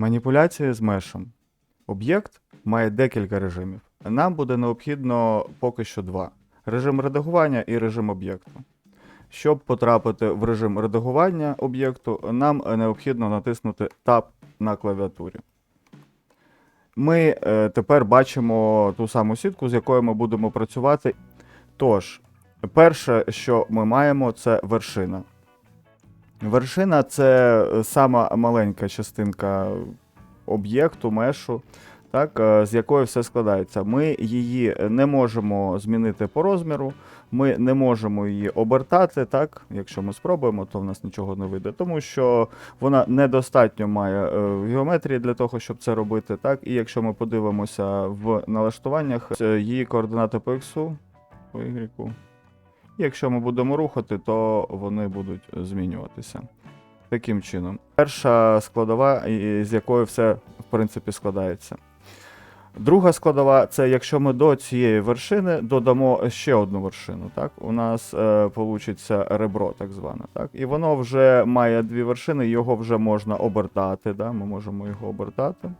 Маніпуляція з мешем. Об'єкт має декілька режимів. Нам буде необхідно поки що два: режим редагування і режим об'єкту. Щоб потрапити в режим редагування об'єкту, нам необхідно натиснути Tab на клавіатурі. Ми е, тепер бачимо ту саму сітку, з якою ми будемо працювати. Тож, перше, що ми маємо, це вершина. Вершина це е, сама маленька частинка об'єкту, мешу, так, е, з якої все складається. Ми її не можемо змінити по розміру, ми не можемо її обертати. Так, якщо ми спробуємо, то в нас нічого не вийде, тому що вона недостатньо має е, геометрії для того, щоб це робити. Так, і якщо ми подивимося в налаштуваннях, її координати по X, по Y. Якщо ми будемо рухати, то вони будуть змінюватися. Таким чином. Перша складова, з якої все в принципі складається. Друга складова це якщо ми до цієї вершини додамо ще одну вершину. Так? У нас е, получиться ребро, так зване. Так? І воно вже має дві вершини, його вже можна обертати. Да? Ми можемо його обертати.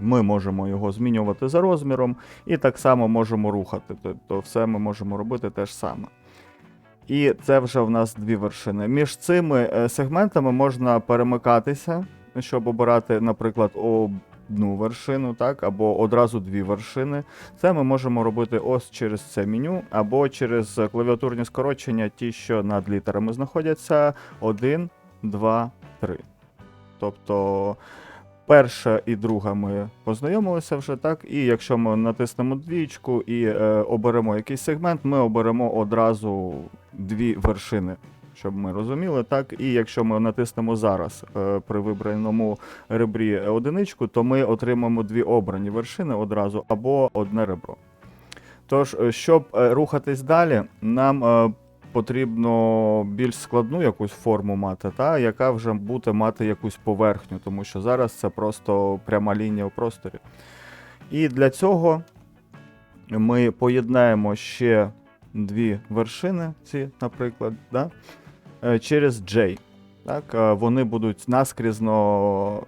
Ми можемо його змінювати за розміром, і так само можемо рухати. Тобто все ми можемо робити те ж саме. І це вже в нас дві вершини. Між цими е, сегментами можна перемикатися, щоб обирати, наприклад, одну вершину, так, або одразу дві вершини. Це ми можемо робити ось через це меню, або через клавіатурні скорочення, ті, що над літерами знаходяться 1, 2, 3. Тобто перша і друга ми познайомилися вже так. І якщо ми натиснемо двічку і е, оберемо якийсь сегмент, ми оберемо одразу дві вершини. Щоб ми розуміли, так. І якщо ми натиснемо зараз е, при вибраному ребрі одиничку, то ми отримаємо дві обрані вершини одразу або одне ребро. Тож, е, щоб е, рухатись далі, нам е, потрібно більш складну якусь форму мати, та, яка вже буде мати якусь поверхню, тому що зараз це просто пряма лінія у просторі. І для цього ми поєднаємо ще дві вершини, ці, наприклад, да, е, через J. Так, е, вони будуть наскрізно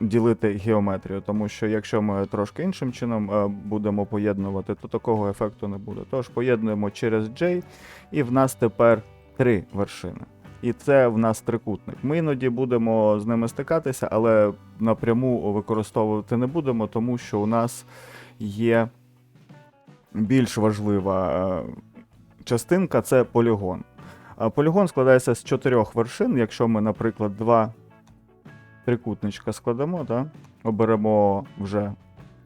ділити геометрію, тому що якщо ми трошки іншим чином е, будемо поєднувати, то такого ефекту не буде. Тож поєднуємо через J, і в нас тепер три вершини. І це в нас трикутник. Ми іноді будемо з ними стикатися, але напряму використовувати не будемо, тому що у нас є більш важлива е, частинка це полігон. Полігон складається з чотирьох вершин. Якщо ми, наприклад, два трикутничка складемо, да? оберемо вже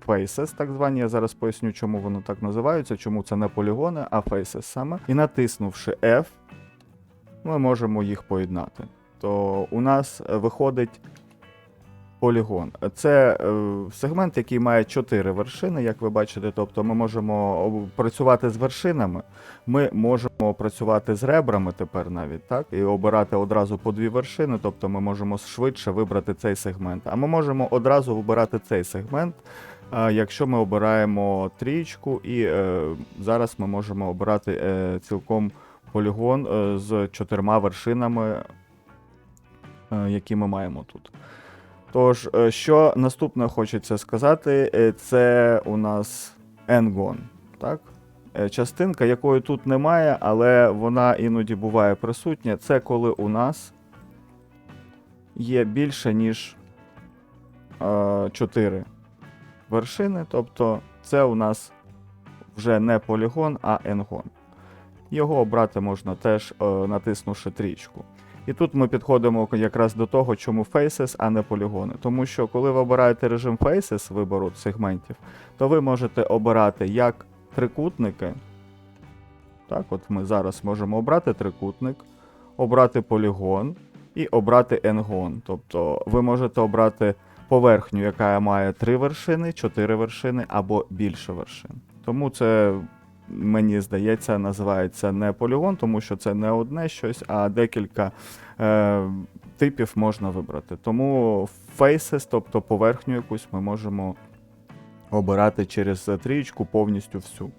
faces, так звані. Я зараз поясню, чому воно так називаються, чому це не полігони, а faces саме. І натиснувши F, ми можемо їх поєднати. То у нас виходить полігон. Це е, сегмент, який має чотири вершини, як ви бачите. Тобто ми можемо працювати з вершинами, ми можемо працювати з ребрами тепер навіть, так? І обирати одразу по дві вершини, тобто ми можемо швидше вибрати цей сегмент. А ми можемо одразу вибирати цей сегмент, е, якщо ми обираємо трієчку, і е, зараз ми можемо обирати е, цілком полігон е, з чотирма вершинами, е, які ми маємо тут. Тож, е, що наступне хочеться сказати, е, це у нас N-Gon, так? Е, Частинка, якої тут немає, але вона іноді буває присутня. Це коли у нас є більше, ніж 4 вершини. Тобто це у нас вже не полігон, а енгон. Його обрати можна теж е, натиснувши трічку. І тут ми підходимо якраз до того, чому Faces, а не полігони. Тому що коли ви обираєте режим Faces вибору сегментів, то ви можете обирати як трикутники. Так, от ми зараз можемо обрати трикутник, обрати полігон і обрати енгон. Тобто ви можете обрати поверхню, яка має три вершини, чотири вершини або більше вершин. Тому це, мені здається, називається не полігон, тому що це не одне щось, а декілька е, типів можна вибрати. Тому faces, тобто поверхню якусь, ми можемо обирати через трієчку повністю всю.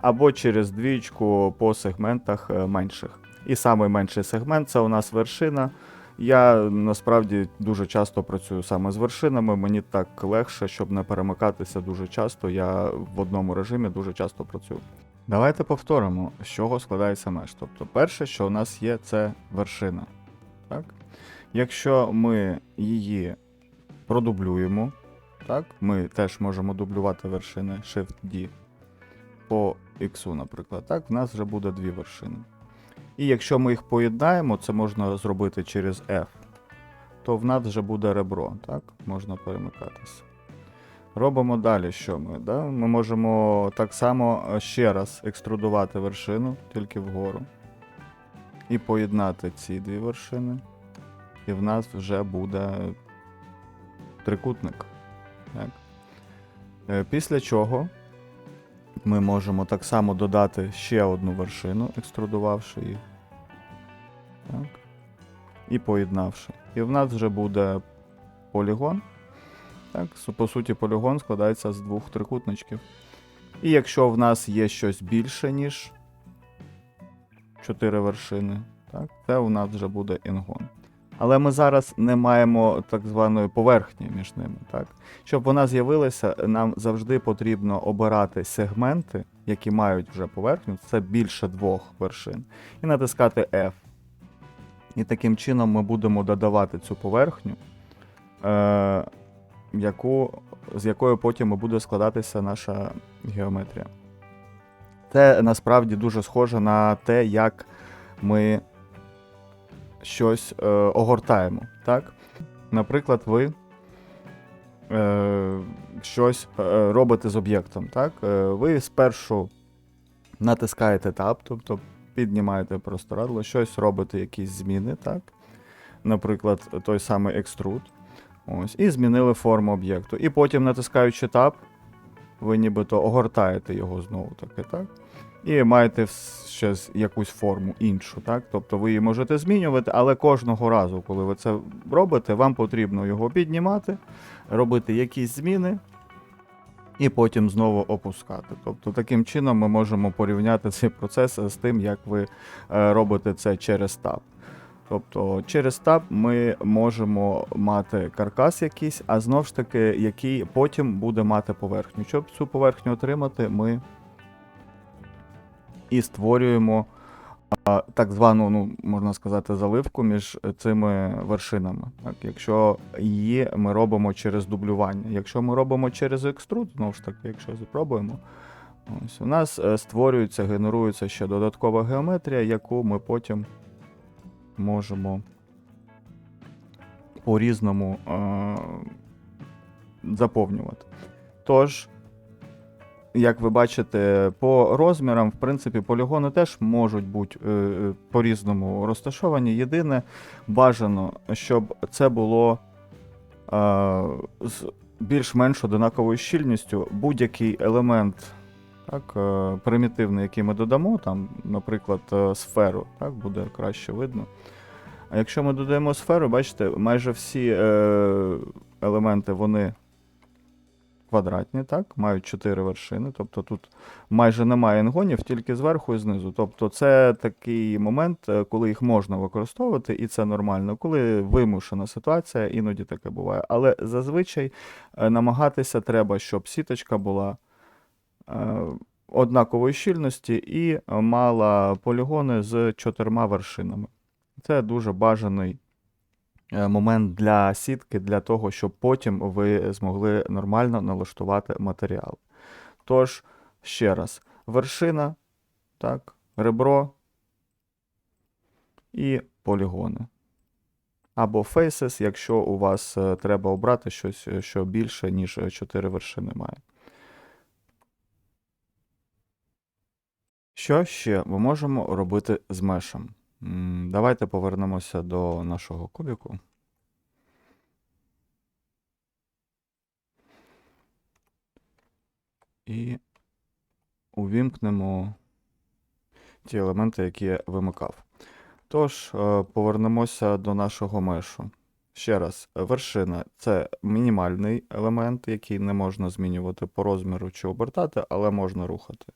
Або через двічку по сегментах е, менших. І самий менший сегмент це у нас вершина, Я насправді дуже часто працюю саме з вершинами. Мені так легше, щоб не перемикатися дуже часто. Я в одному режимі дуже часто працюю. Давайте повторимо, з чого складається меж. Тобто, перше, що у нас є, це вершина. Так? Якщо ми її продублюємо, так, ми теж можемо дублювати вершини Shift-D по X, наприклад. Так, в нас вже буде дві вершини. І якщо ми їх поєднаємо, це можна зробити через F, то в нас вже буде ребро, так? Можна перемикатися. Робимо далі, що ми? Да? Ми можемо так само е, ще раз екструдувати вершину, тільки вгору. І поєднати ці дві вершини. І в нас вже буде трикутник. Так? Е, Після чого ми можемо так само додати ще одну вершину, екструдувавши її. Так. І поєднавши. І в нас вже буде полігон. Так, по суті, полігон складається з двох трикутничків. І якщо в нас є щось більше, ніж 4 вершини, так, це у нас вже буде інгон. Але ми зараз не маємо так званої поверхні між ними. Так? Щоб вона з'явилася, нам завжди потрібно обирати сегменти, які мають вже поверхню, це більше двох вершин, і натискати F. І таким чином ми будемо додавати цю поверхню, е, яку, з якою потім буде складатися наша геометрія. Це насправді дуже схоже на те, як ми щось е, огортаємо. Так? Наприклад, ви е, щось е, робите з об'єктом. Так? Е, ви спершу натискаєте Tab, тобто піднімаєте простирадло, щось робите, якісь зміни, так? Наприклад, той самий екструд. Ось, і змінили форму об'єкту. І потім, натискаючи Tab, ви нібито огортаєте його знову таки, так? І маєте ще якусь форму іншу, так? Тобто ви її можете змінювати, але кожного разу, коли ви це робите, вам потрібно його піднімати, робити якісь зміни і потім знову опускати. Тобто таким чином ми можемо порівняти цей процес з тим, як ви е, робите це через таб. Тобто через таб ми можемо мати каркас якийсь, а знов ж таки, який потім буде мати поверхню. Щоб цю поверхню отримати, ми і створюємо так звану, ну, можна сказати, заливку між цими вершинами. Так, якщо її ми робимо через дублювання. Якщо ми робимо через екструд, знову ж таки, якщо спробуємо, ось у нас е, створюється, генерується ще додаткова геометрія, яку ми потім можемо по-різному е- заповнювати. Тож, як ви бачите, по розмірам, в принципі, полігони теж можуть бути е, е, по-різному розташовані. Єдине, бажано, щоб це було з більш-менш одинаковою щільністю. Будь-який елемент так, е, примітивний, який ми додамо, там, наприклад, е, сферу, так, буде краще видно. А якщо ми додаємо сферу, бачите, майже всі е, елементи вони квадратні, так, мають 4 вершини. Тобто тут майже немає інгонів, тільки зверху і знизу. Тобто це такий момент, коли їх можна використовувати, і це нормально. Коли вимушена ситуація, іноді таке буває. Але зазвичай намагатися треба, щоб сіточка була однакової щільності і мала полігони з чотирма вершинами. Це дуже бажаний е, момент для сітки, для того, щоб потім ви змогли нормально налаштувати матеріал. Тож, ще раз, вершина, так, ребро і полігони. Або faces, якщо у вас е, треба обрати щось, е, що більше, ніж 4 вершини має. Що ще ми можемо робити з мешем? Давайте повернемося до нашого кубіку. І увімкнемо ті елементи, які я вимикав. Тож, е, повернемося до нашого мешу. Ще раз, вершина це мінімальний елемент, який не можна змінювати по розміру чи обертати, але можна рухати.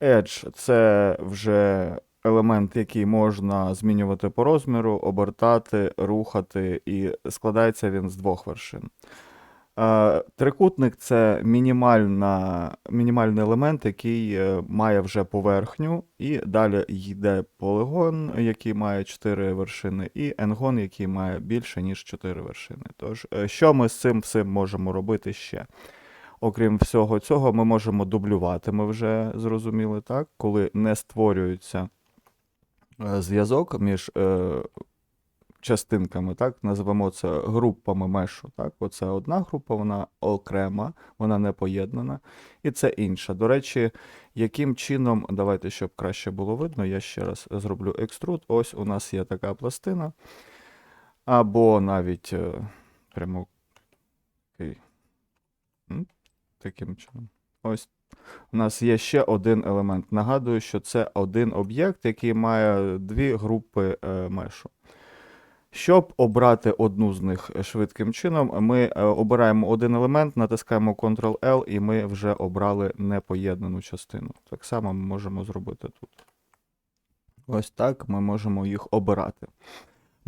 Edge це вже елемент, який можна змінювати по розміру, обертати, рухати, і складається він з двох вершин. Е, Трикутник це мінімальна, мінімальний елемент, який е, має вже поверхню, і далі йде полигон, який має 4 вершини, і енгон, який має більше, ніж 4 вершини. Тож, е, що ми з цим всім можемо робити ще? Окрім всього цього, ми можемо дублювати, ми вже зрозуміли, так? Коли не створюється е, зв'язок між е, частинками, так, називаємо це групами мешу. Так? Оце одна група, вона окрема, вона не поєднана, і це інша. До речі, яким чином, давайте, щоб краще було видно, я ще раз зроблю екструд. Ось у нас є така пластина, або навіть е, прямо м, таким чином. Ось у нас є ще один елемент. Нагадую, що це один об'єкт, який має дві групи е, мешу. Щоб обрати одну з них швидким чином, ми е, обираємо один елемент, натискаємо Ctrl-L, і ми вже обрали непоєднану частину. Так само ми можемо зробити тут. Ось так ми можемо їх обирати.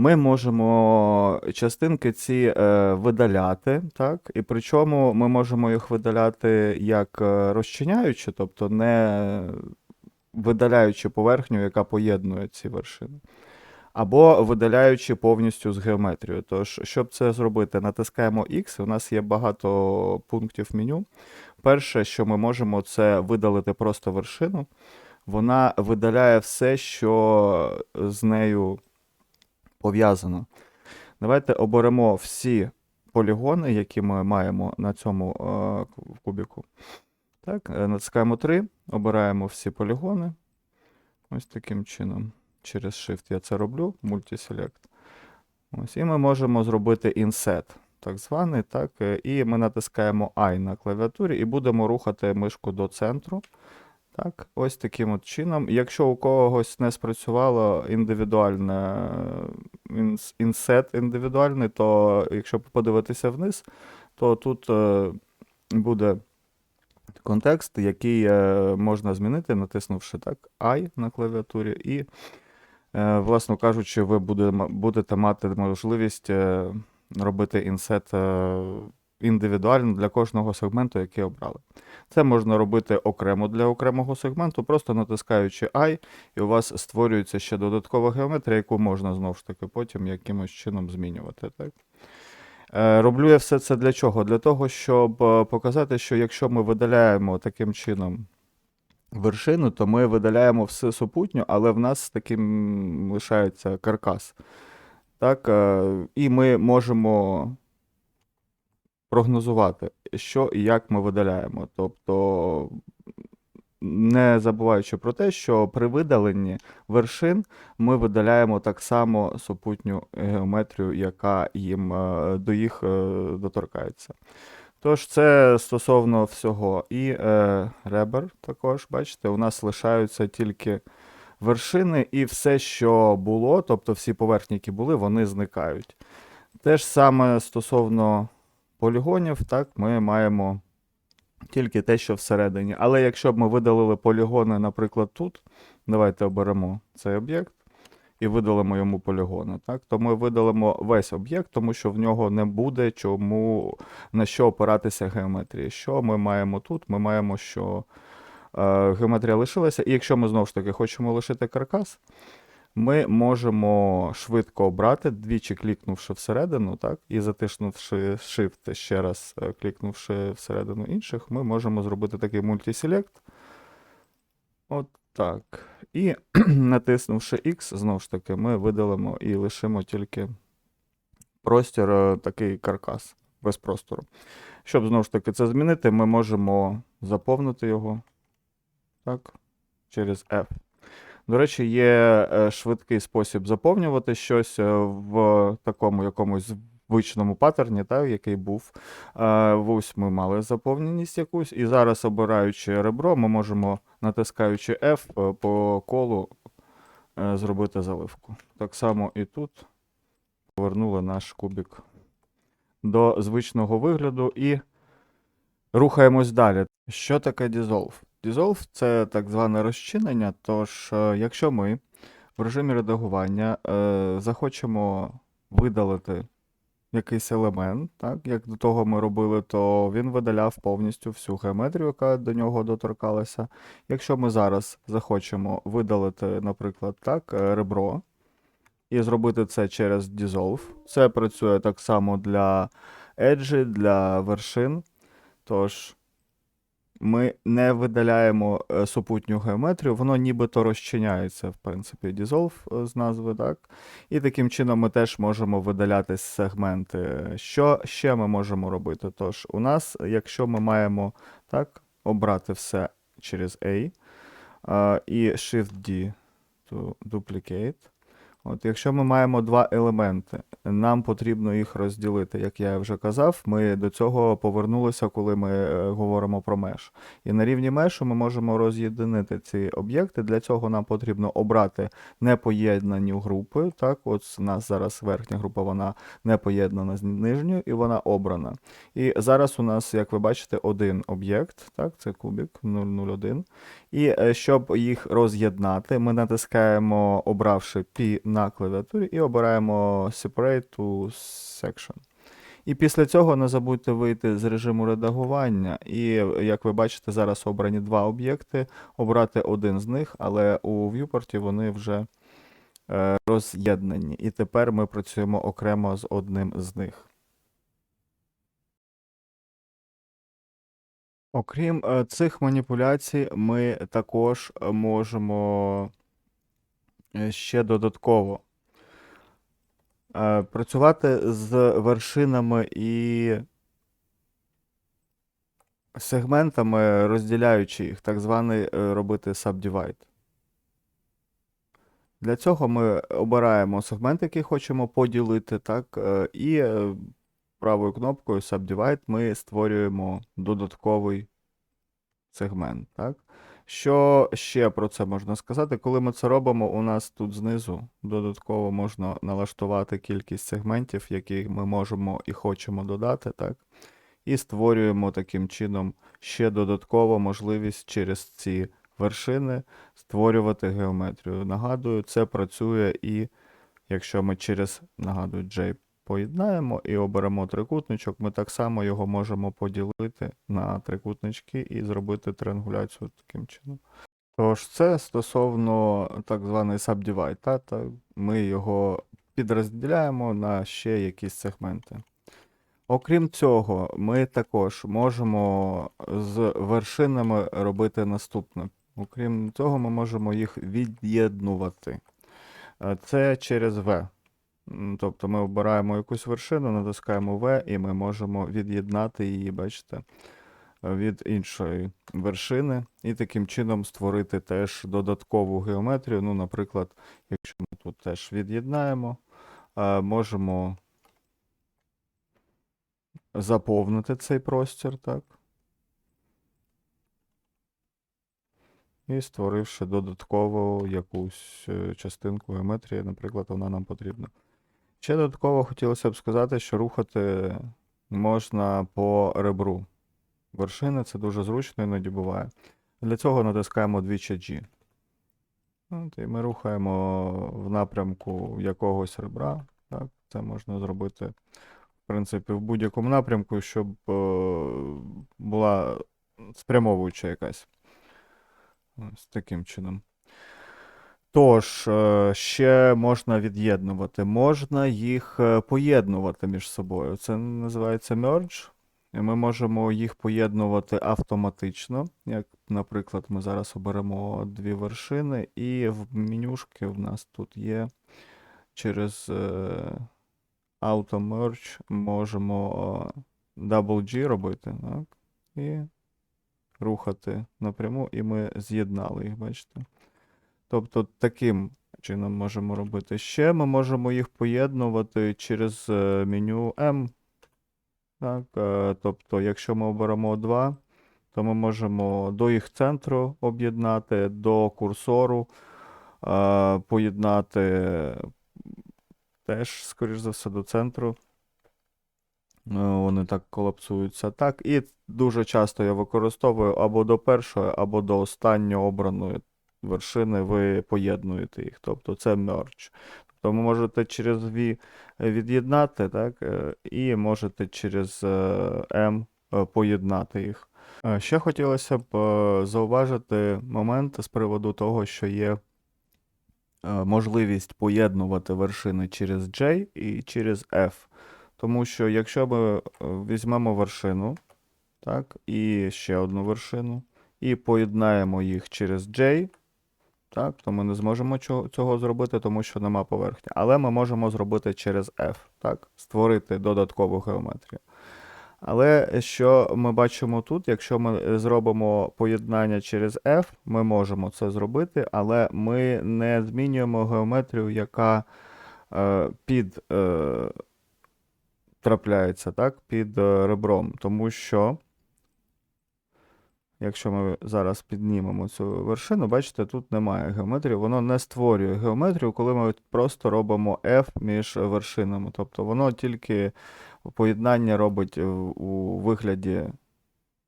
Ми можемо частинки ці е, видаляти, так? І причому ми можемо їх видаляти як е, розчиняючи, тобто не видаляючи поверхню, яка поєднує ці вершини або видаляючи повністю з геометрією. Тож, щоб це зробити, натискаємо X, у нас є багато пунктів меню. Перше, що ми можемо, це видалити просто вершину. Вона видаляє все, що з нею пов'язано. Давайте оберемо всі полігони, які ми маємо на цьому е, кубіку. Так, е, натискаємо 3, обираємо всі полігони. Ось таким чином через Shift я це роблю, Multiselect. Ось, І ми можемо зробити Inset, так званий. так, е, І ми натискаємо I на клавіатурі і будемо рухати мишку до центру. Так, Ось таким от чином. Якщо у когось не спрацювало індивідуальне інсет індивідуальний, то якщо подивитися вниз, то тут е, буде контекст, який е, можна змінити, натиснувши так I на клавіатурі. і Е, власно кажучи, ви будете мати можливість робити інсет індивідуально для кожного сегменту, який обрали. Це можна робити окремо для окремого сегменту, просто натискаючи I, і у вас створюється ще додаткова геометрія, яку можна знову ж таки потім якимось чином змінювати. Так? Роблю я все це для чого? Для того, щоб показати, що якщо ми видаляємо таким чином вершину, то ми видаляємо все супутню, але в нас таким лишається каркас. Так, е, І ми можемо прогнозувати, що і як ми видаляємо. Тобто, не забуваючи про те, що при видаленні вершин ми видаляємо так само супутню геометрію, яка їм е, до їх е, доторкається. Тож, це стосовно всього. І е, ребер також, бачите, у нас лишаються тільки вершини, і все, що було, тобто всі поверхні, які були, вони зникають. Те ж саме стосовно полігонів, так, ми маємо тільки те, що всередині. Але якщо б ми видалили полігони, наприклад, тут, давайте оберемо цей об'єкт і видалимо йому полігони. Так? То ми видалимо весь об'єкт, тому що в нього не буде чому на що опиратися геометрії. Що ми маємо тут? Ми маємо, що е, геометрія лишилася, і якщо ми знову ж таки хочемо лишити каркас, ми можемо швидко обрати, двічі клікнувши всередину, так, і затиснувши Shift, ще раз е, клікнувши всередину інших, ми можемо зробити такий мультиселект. От так. І натиснувши X, знову ж таки, ми видалимо і лишимо тільки простір, е, такий каркас без простору. Щоб знову ж таки це змінити, ми можемо заповнити його так, через F. До речі, є е, швидкий спосіб заповнювати щось е, в такому якомусь звичному паттерні, так, який був. Ось ми мали заповненість якусь, і зараз, обираючи ребро, ми можемо, натискаючи F по колу, е, зробити заливку. Так само і тут повернули наш кубик до звичного вигляду і рухаємось далі. Що таке Dissolve? Dissolve це так зване розчинення. Тож, е, якщо ми в режимі редагування е, захочемо видалити якийсь елемент, так, як до того ми робили, то він видаляв повністю всю геометрію, яка до нього доторкалася. Якщо ми зараз захочемо видалити, наприклад, так, е, ребро, і зробити це через Dissolve, це працює так само для еджі, для вершин. Тож ми не видаляємо е, супутню геометрію, воно нібито розчиняється, в принципі, Dissolve е, з назви, так? І таким чином ми теж можемо видаляти сегменти. Що ще ми можемо робити? Тож, у нас, якщо ми маємо так, обрати все через A е, і Shift-D to duplicate. От, якщо ми маємо два елементи, нам потрібно їх розділити, як я вже казав. Ми до цього повернулися, коли ми е, говоримо про меш. І на рівні мешу ми можемо роз'єдинити ці об'єкти. Для цього нам потрібно обрати непоєднані групи. Так, от у нас зараз верхня група, вона не поєднана з нижньою, і вона обрана. І зараз у нас, як ви бачите, один об'єкт, так, це кубік 001. І е, щоб їх роз'єднати, ми натискаємо, обравши P на клавіатурі, і обираємо Separate to Section. І після цього не забудьте вийти з режиму редагування. І, як ви бачите, зараз обрані два об'єкти, обрати один з них, але у viewport вони вже е, роз'єднані. І тепер ми працюємо окремо з одним з них. Окрім е, цих маніпуляцій, ми також е, можемо ще додатково е, працювати з вершинами і сегментами, розділяючи їх, так званий е, робити subdivide. Для цього ми обираємо сегмент, який хочемо поділити, так, е, і е, правою кнопкою Subdivide ми створюємо додатковий сегмент. Так? Що ще про це можна сказати? Коли ми це робимо, у нас тут знизу додатково можна налаштувати кількість сегментів, які ми можемо і хочемо додати. так? І створюємо таким чином ще додатково можливість через ці вершини створювати геометрію. Нагадую, це працює і якщо ми через, нагадую, J поєднаємо і оберемо трикутничок, ми так само його можемо поділити на трикутнички і зробити триангуляцію таким чином. Тож, це стосовно так званий subdivide, та, та ми його підрозділяємо на ще якісь сегменти. Окрім цього, ми також можемо з вершинами робити наступне. Окрім цього, ми можемо їх від'єднувати. Е, Це через V. Тобто ми обираємо якусь вершину, натискаємо V, і ми можемо від'єднати її, бачите, від іншої вершини, і таким чином створити теж додаткову геометрію. Ну, наприклад, якщо ми тут теж від'єднаємо, е, можемо заповнити цей простір, так. І створивши додатково якусь е, частинку геометрії, наприклад, вона нам потрібна. Ще додатково хотілося б сказати, що рухати можна по ребру. Вершини це дуже зручно іноді буває. Для цього натискаємо двічі G. От, і ми рухаємо в напрямку якогось ребра. Так, це можна зробити, в принципі, в будь-якому напрямку, щоб е, була спрямовуюча якась. Ось таким чином. Тож, е, ще можна від'єднувати, можна їх е, поєднувати між собою. Це називається merge. Ми можемо їх поєднувати автоматично. Як, наприклад, ми зараз оберемо дві вершини, і в менюшки в нас тут є через е, Auto Merge можемо Double G робити. Так? І рухати напряму, і ми з'єднали їх, бачите? Тобто таким чином можемо робити. Ще ми можемо їх поєднувати через е, меню M. Так, е, тобто, якщо ми оберемо 2, то ми можемо до їх центру об'єднати, до курсору е, поєднати теж, скоріш за все, до центру. Вони так колапсуються. Так, і дуже часто я використовую або до першої, або до останньої обраної вершини ви поєднуєте їх. Тобто це merge. Тобто ви можете через V від'єднати, так, е, і можете через е, M е, поєднати їх. Е, Ще хотілося б е, зауважити момент з приводу того, що є е, можливість поєднувати вершини через J і через F. Тому що якщо ми е, візьмемо вершину, так, і ще одну вершину, і поєднаємо їх через J, так, то ми не зможемо цього зробити, тому що нема поверхні. Але ми можемо зробити через F, так, створити додаткову геометрію. Але що ми бачимо тут, якщо ми зробимо поєднання через F, ми можемо це зробити, але ми не змінюємо геометрію, яка е, під е, трапляється, так, під е, ребром. Тому що, якщо ми зараз піднімемо цю вершину, бачите, тут немає геометрії, воно не створює геометрію, коли ми просто робимо F між вершинами. Тобто воно тільки поєднання робить у вигляді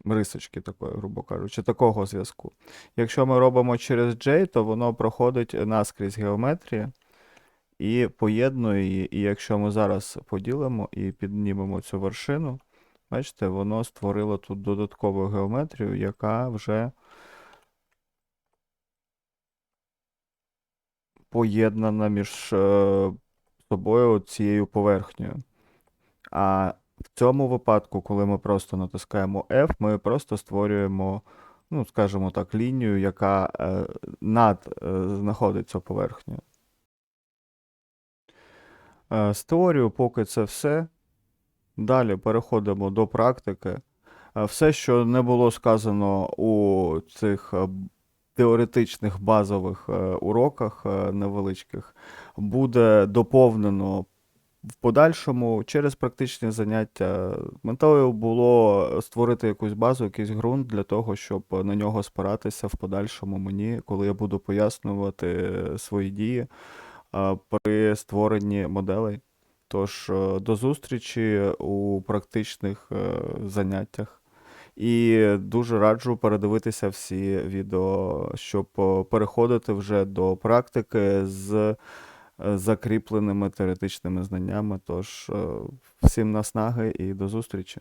рисочки такої, грубо кажучи, такого зв'язку. Якщо ми робимо через J, то воно проходить наскрізь геометрії і поєднує її. І якщо ми зараз поділимо і піднімемо цю вершину, бачите, воно створило тут додаткову геометрію, яка вже поєднана між е, собою цією поверхнею. А в цьому випадку, коли ми просто натискаємо F, ми просто створюємо, ну, скажімо так, лінію, яка е, над е, знаходиться поверхнею. Теорією поки це все. Далі переходимо до практики. Е, Все, що не було сказано у цих е, теоретичних базових е, уроках невеличких, буде доповнено в подальшому через практичні заняття. Метою було створити якусь базу, якийсь ґрунт для того, щоб на нього спиратися в подальшому мені, коли я буду пояснювати свої дії при створенні моделей. Тож е, до зустрічі у практичних е, заняттях. І дуже раджу передивитися всі відео, щоб е, переходити вже до практики з закріпленими теоретичними знаннями. Тож всім наснаги і до зустрічі!